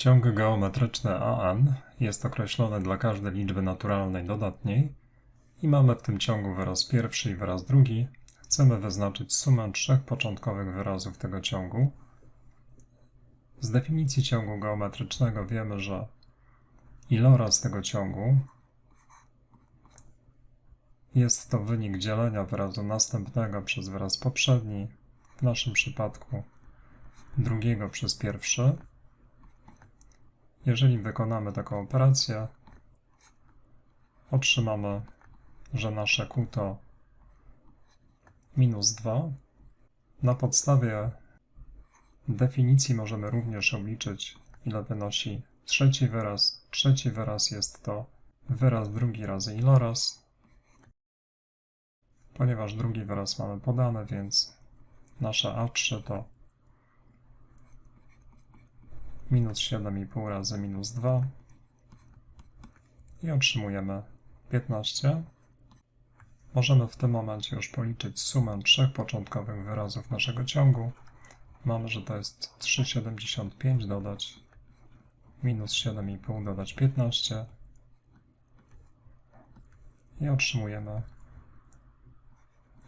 Ciąg geometryczny AN jest określony dla każdej liczby naturalnej dodatniej i mamy w tym ciągu wyraz pierwszy i wyraz drugi. Chcemy wyznaczyć sumę trzech początkowych wyrazów tego ciągu. Z definicji ciągu geometrycznego wiemy, że iloraz tego ciągu jest to wynik dzielenia wyrazu następnego przez wyraz poprzedni, w naszym przypadku drugiego przez pierwszy. Jeżeli wykonamy taką operację, otrzymamy, że nasze Q to minus 2. Na podstawie definicji możemy również obliczyć, ile wynosi trzeci wyraz. Trzeci wyraz jest to wyraz drugi razy iloraz. Ponieważ drugi wyraz mamy podany, więc nasze A3 to minus 7,5 razy minus 2 i otrzymujemy 15. Możemy w tym momencie już policzyć sumę trzech początkowych wyrazów naszego ciągu. Mamy, że to jest 3,75 dodać minus 7,5 dodać 15 i otrzymujemy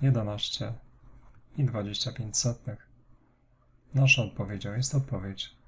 11 i 25 setnych. Naszą odpowiedzią jest odpowiedź.